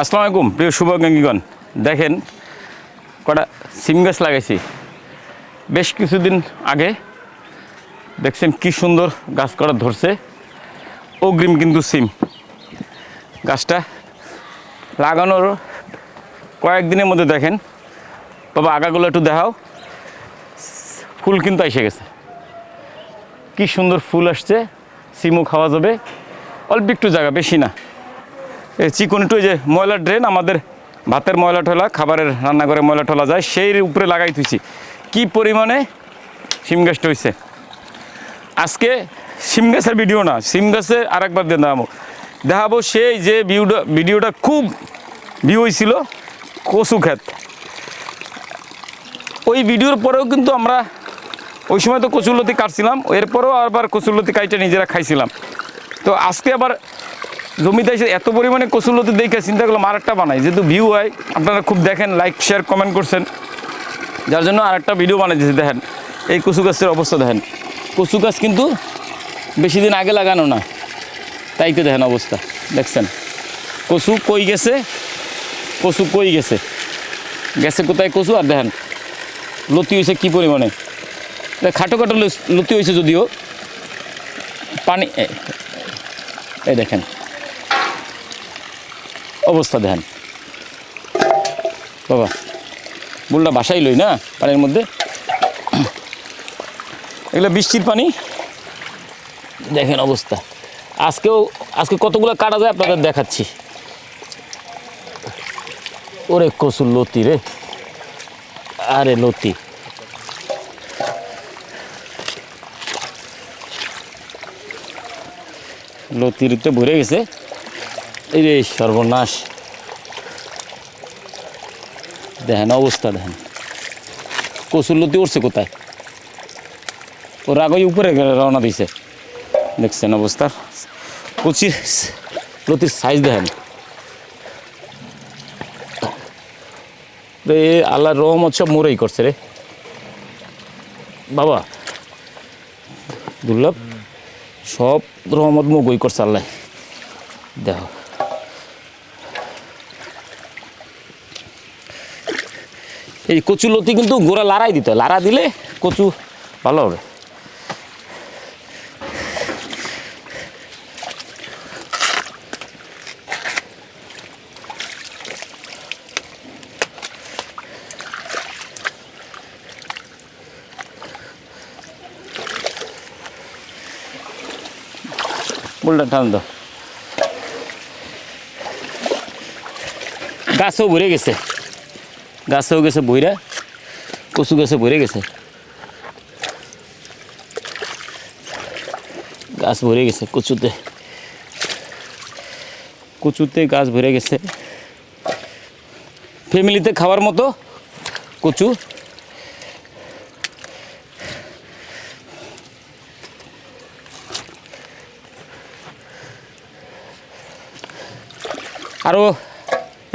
আসসালামু আলাইকুম, প্রিয় শুভ শুভাকাঙ্ক্ষীগণ। দেখেন, কটা সিম গাছ লাগাইছি। বেশ কিছুদিন আগে দেখছেন কি সুন্দর গাছ করা ধরছে। অগ্রিম কিন্তু সিম। গাছটা লাগানোর কয়েকদিনের মধ্যে দেখেন। বাবা আগাগুলো একটু দেখাও। ফুল কিন্তু এসে গেছে। কি সুন্দর ফুল আসছে। সিমও খাওয়া যাবে। অল্প একটু জায়গা, বেশি না। চিকন একটু যে ময়লার ড্রেন আমাদের ভাতের ময়লা ঠোলা খাবারের রান্না রান্নাঘরে ময়লা ঠোলা যায়, সেই উপরে লাগাই তুইছি কি পরিমাণে সিম গাছটা হয়েছে আজকে সিম গাছের ভিডিও না সিম গাছে আর একবার দিয়ে দেখাবো। দেখাবো সেই যে ভিউটা ভিডিওটা খুব ভিউ হয়েছিল কচু ক্ষেত। ওই ভিডিওর পরেও কিন্তু আমরা ওই সময় তো কচুরলতি কাটছিলাম, এরপরেও আবার কচুরলতি কাইটে নিজেরা খাইছিলাম। তো আজকে আবার জমিতে এসে এত পরিমাণে কচুরলতি দেখে চিন্তা করলাম আরেকটা বানাই। যেহেতু ভিউ হয়, আপনারা খুব দেখেন লাইক শেয়ার কমেন্ট করছেন। যার জন্য আরেকটা ভিডিও বানাইতেছি, দেখেন। এই কচু গাছের অবস্থা, দেখেন। কচু গাছ কিন্তু বেশি দিন আগে লাগানো না। তাই তো দেখেন অবস্থা, দেখছেন? কচু কই গেছে? কচু কই গেছে? গেছে কোথায় কচু? আর দেখেন, লতি হয়েছে কী পরিমাণে? খাটো খাটো লতি হয়েছে যদিও। পানি এই দেখেন। অবস্থা দেখেন। বাবা, বুলটা বাসাই লই না, পানির মধ্যে? এগুলো বৃষ্টির পানি? দেখেন অবস্থা। আজকেও, আজকে কতগুলো কাটা যায় আপনাদের দেখাচ্ছি। ওরে কসুর লতি রে। আরে লতি। লতির তো ভরে গেছে। এই সর্বনাশ। দেখেন অবস্থা দেখেন। লতি উঠছে কোথায়? ওর আগে উপরে রওনা দিছে। দেখছেন অবস্থা। কচির লতির সাইজ দেখেন। রে আল্লাহ রহমত সব মোরেই করছে রে। বাবা। দুর্লভ। সব রহমত মুগই করছে আল্লাহ। দেখো। এই কচু লতি কিন্তু গোড়া লাড়াই দিতে লাড়া দিলে কচু ভালো হবে। গাছও ভরে গেছে। গাছেও গেছে বইরা, কচু গাছে ভরে গেছে। গাছ ভরে গেছে কচুতে। কচুতে গাছ ভরে গেছে। ফ্যামিলিতে খাওয়ার মতো কচু। আরও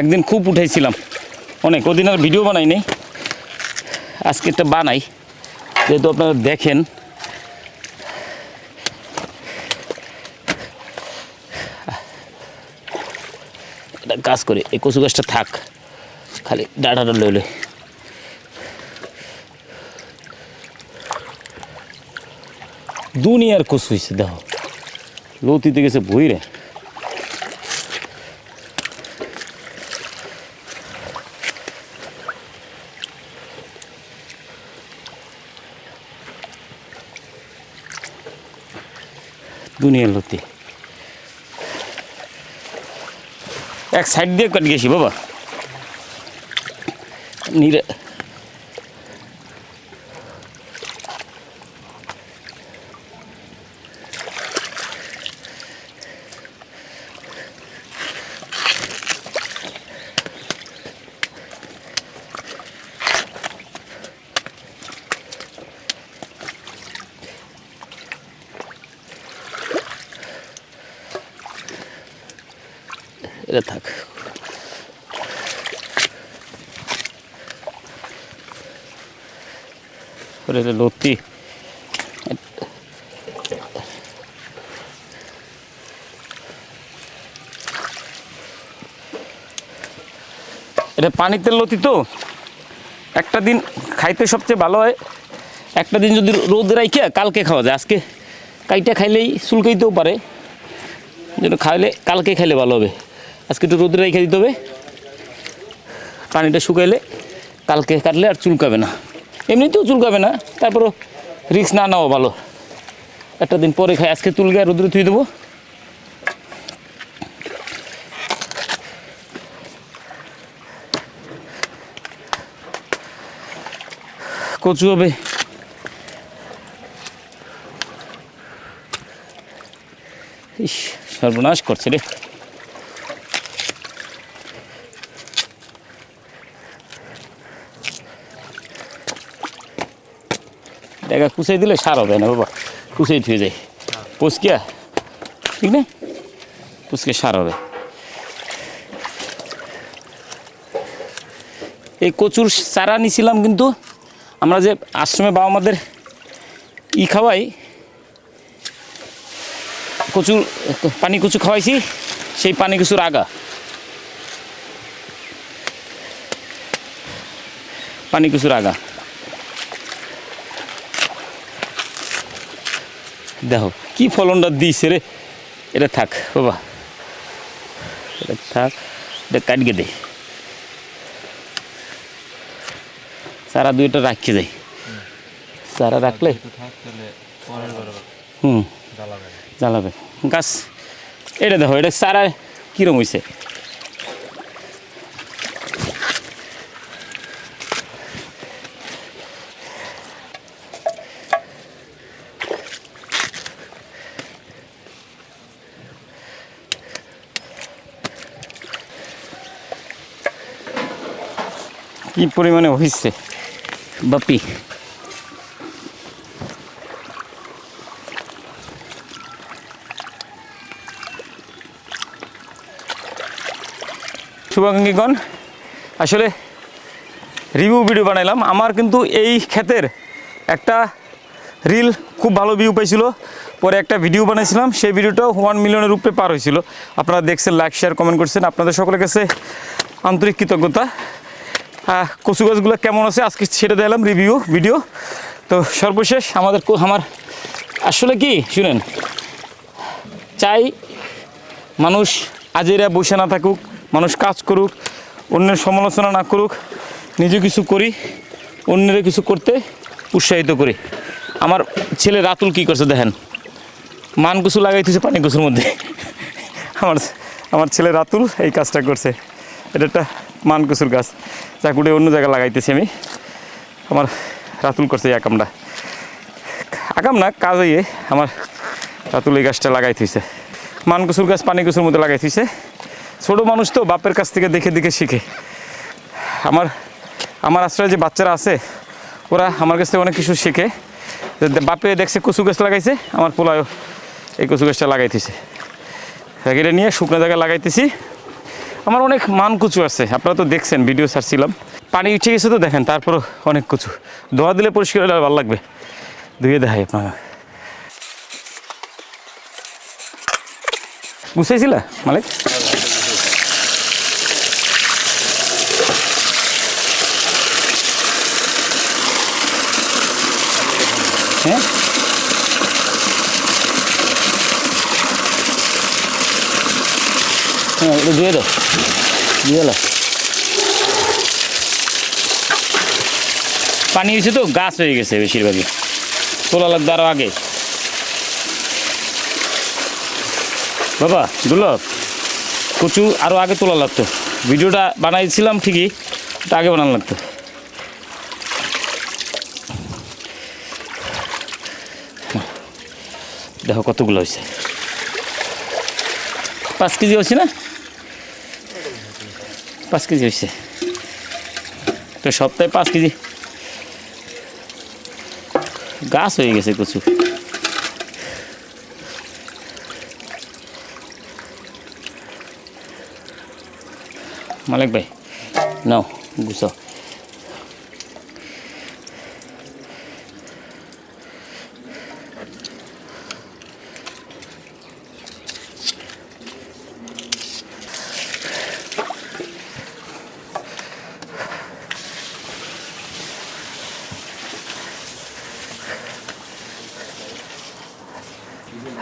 একদিন খুব উঠাইছিলাম। অনেক। ওদিন আর ভিডিও বানাই নাই আজকে একটা বানাই। যেহেতু আপনারা দেখেন। একটা কাজ করে, এই কচু গাছটা থাক। খালি ডাটাটা লইলে দুনিয়ার কচু হয়েছে দেখো। লতিতে গেছে বইরে দুনিয়ার লতি। এক সাইড দিয়ে কাট গেছি বাবা। নিরে এটা থাক। লতি। এটা পানিতে লতি তো। একটা দিন খাইতে সবচেয়ে ভালো হয়। একটা দিন যদি রোদ রাইখে, কালকে খাওয়া যায়। আজকে কাইটা খাইলেই চুলকাইতেও পারে। যেন খাইলে, কালকে খাইলে ভালো হবে। আজকে একটু রোদ রেখে দিতে হবে। পানিটা শুকাইলে কালকে কাটলে আর চুলকাবে না। এমনিতেও চুলকাবে না, তারপরও রিক্স না নেওয়া ভালো। একটা দিন পরে খাই, আজকে তুলকে আর রোদ্রে থুই দেবো। কচু হবে। সর্বনাশ করছে রে। দেখা কুচাই দিলে সার হবে না, বাবা। কুচাই থুয়ে যায়। পুচকিয়া, ঠিক না পুচকে সার হবে। এই কচুর চারা নিছিলাম কিন্তু আমরা যে আশ্রমে বাবা মাদের ই খাওয়াই কচুর পানি কচু খাওয়াইছি, সেই পানি কচুর আগা। পানি কচুর আগা। দেখো কি ফলনটা দিছে রে? এটা থাক বাবা। এটা থাক এটা কাটকে দে। সারা দুইটা রাখতে যাই সারা রাখলে? হুম। জ্বালাবে। গাছ এটা দেখো এটা সারা কীরকম হয়েছে কি পরিমাণে হয়েছে বাপি। শুভাকাঙ্ক্ষীগণ আসলে রিভিউ ভিডিও বানাইলাম। আমার কিন্তু এই ক্ষেতের একটা রিল খুব ভালো ভিউ পাইছিল। পরে একটা ভিডিও বানাইছিলাম। সেই ভিডিওটাও ওয়ান মিলিয়নের উপরে পার হয়েছিল আপনারা দেখছেন লাইক শেয়ার কমেন্ট করছেন। আপনাদের সকলের কাছে আন্তরিক কৃতজ্ঞতা। কচু গাছগুলো কেমন আছে? আজকে সেটা দিলাম রিভিউ ভিডিও তো সর্বশেষ আমাদের আমার আসলে কি, শুনেন, চাই মানুষ আজেরা বসে না থাকুক, মানুষ কাজ করুক, অন্যের সমালোচনা না করুক, নিজে কিছু করি, অন্যের কিছু করতে উৎসাহিত করি। আমার ছেলে রাতুল কি করছে দেখেন? মান কুচু লাগাইতেছে পানি কুচুর মধ্যে। আমার আমার ছেলে রাতুল এই কাজটা করছে। এটা একটা মান কুচুর গাছ। যা কুটে অন্য জায়গায় লাগাইতেছি আমি। আমার রাতুল করছে এই আকামটা। আকাম না, কাজ আমার রাতুল এই গাছটা লাগাই থইছে। মান কুচুর গাছ পানি কুচুর মধ্যে লাগাই থইছে। ছোটো মানুষ তো বাপের কাছ থেকে দেখে দেখে শিখে। আমার আমার আশ্রয়ে যে বাচ্চারা আছে, ওরা আমার কাছ থেকে অনেক কিছু শেখে। বাপে দেখছে কচু গাছ লাগাইছে, আমার পোলায়ও এই কচু গাছটা লাগাইতেছে এটা নিয়ে শুকনো জায়গায় লাগাইতেছি। আমার অনেক মান কচু আছে। আপনারা তো দেখছেন ভিডিও ছাড়ছিলাম। পানি উঠে গেছে তো দেখেন, তারপরও অনেক কচু। ধোয়া দিলে পরিষ্কার হলে আর ভালো লাগবে। ধুয়ে দেখাই আপনারা গুছাইছিলা, মালিক? হ্যাঁ? এটা দিয়ে দাও দিয়ে পানি হয়েছে তো, গাছ হয়ে গেছে বেশিরভাগই। তোলা লাগতো আরও আগে। বাবা দুর্লভ কচু আরও আগে তোলা লাগতো। ভিডিওটা বানাইছিলাম ঠিকই ওটা আগে বানানো লাগতো। দেখো কতগুলো হয়েছে। পাঁচ কেজি হয়েছে না? পাঁচ কেজি হয়েছে। তো সপ্তাহে পাঁচ কেজি। গাছ হয়ে গেছে কচু মালিক ভাই, নাও, গুছাও।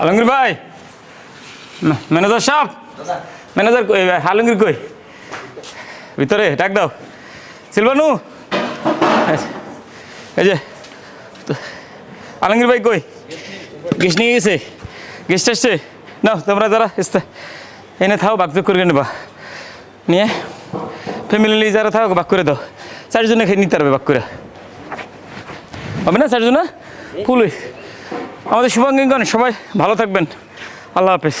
আলমগীর ভাই। ম্যানেজার সাহেব। ম্যানেজার কই? ভাই আলমগীর কই? ভিতরে, ডাক দাও। সিলভানু এই যে আলমগীর ভাই কই? গেস্ট নিয়ে গেছে। গেস্ট আসছে। নাও, তোমরা যারা এসতে, এনে থাও বাক করে নেবা। নিয়ে ফ্যামিলি নিয়ে যারা থাকো বাক করে দাও। চারজনে খেয়ে নিতে পারবে বাক করে। হবে না চারজনে? ফুল। আমাদের শুভাঙ্গিঙ্গন সবাই ভালো থাকবেন। আল্লাহ হাফেজ।